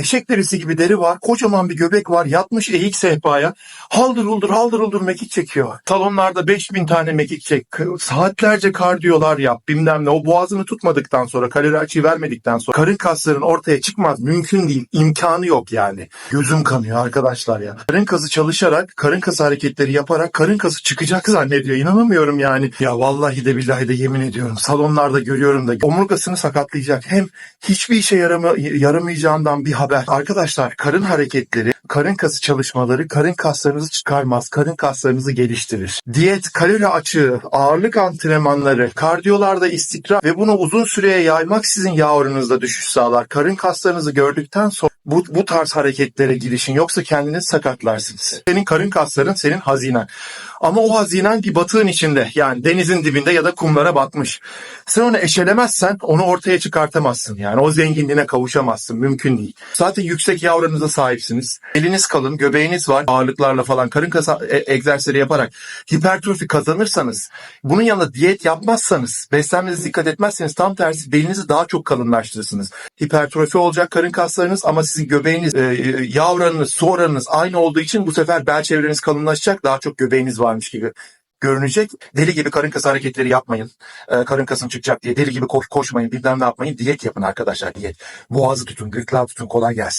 eşek derisi gibi deri var. Kocaman bir göbek var. Yatmış eğik sehpaya. Haldır huldur haldır huldur mekik çekiyor. Salonlarda 5000 tane mekik çek. Saatlerce kardiyolar yap. Bilmem ne. O boğazını tutmadıktan sonra kalori açığı vermedikten sonra karın kasların ortaya çıkmaz. Mümkün değil. imkanı yok yani. Gözüm kanıyor arkadaşlar ya. Karın kası çalışarak, karın kası hareketleri yaparak karın kası çıkacak zannediyor. İnanamıyorum yani. Ya vallahi de billahi de yemin ediyorum. Salonlarda görüyorum da omurgasını sakatlayacak. Hem hiçbir işe yarama, yaramayacağından bir haber. Arkadaşlar karın hareketleri, karın kası çalışmaları karın kaslarınızı çıkarmaz. Karın kaslarınızı geliştirir. Diyet, kalori açığı, ağırlık antrenmanları, kardiyolarda istikrar ve bunu uzun süreye yaymak sizin yağ oranınızda düşüş sağlar. Karın kaslarınızı gördükten sonra bu, bu tarz hareketlere girişin yoksa kendiniz sakatlarsınız. Senin karın kasların senin hazinen. Ama o hazinen bir batığın içinde yani denizin dibinde ya da kumlara batmış. Sen onu eşelemezsen onu ortaya çıkartamazsın. Yani o zenginliğine kavuşamazsın. Mümkün değil. Zaten yüksek yağ oranınıza sahipsiniz. Eliniz kalın, göbeğiniz var. Ağırlıklarla falan karın kası e- egzersizleri yaparak hipertrofi kazanırsanız bunun yanında diyet yapmazsanız, beslenmenize dikkat etmezseniz tam tersi belinizi daha çok kalınlaştırırsınız. Hipertrofi olacak karın kaslarınız ama sizin göbeğiniz, e, e, yağ oranınız, su oranınız aynı olduğu için bu sefer bel çevreniz kalınlaşacak. Daha çok göbeğiniz varmış gibi görünecek. Deli gibi karın kası hareketleri yapmayın. Ee, karın kasım çıkacak diye deli gibi koş, koşmayın. Bilmem ne yapmayın. Diyet yapın arkadaşlar diyet. Boğazı tutun, gırtlağı tutun. Kolay gelsin.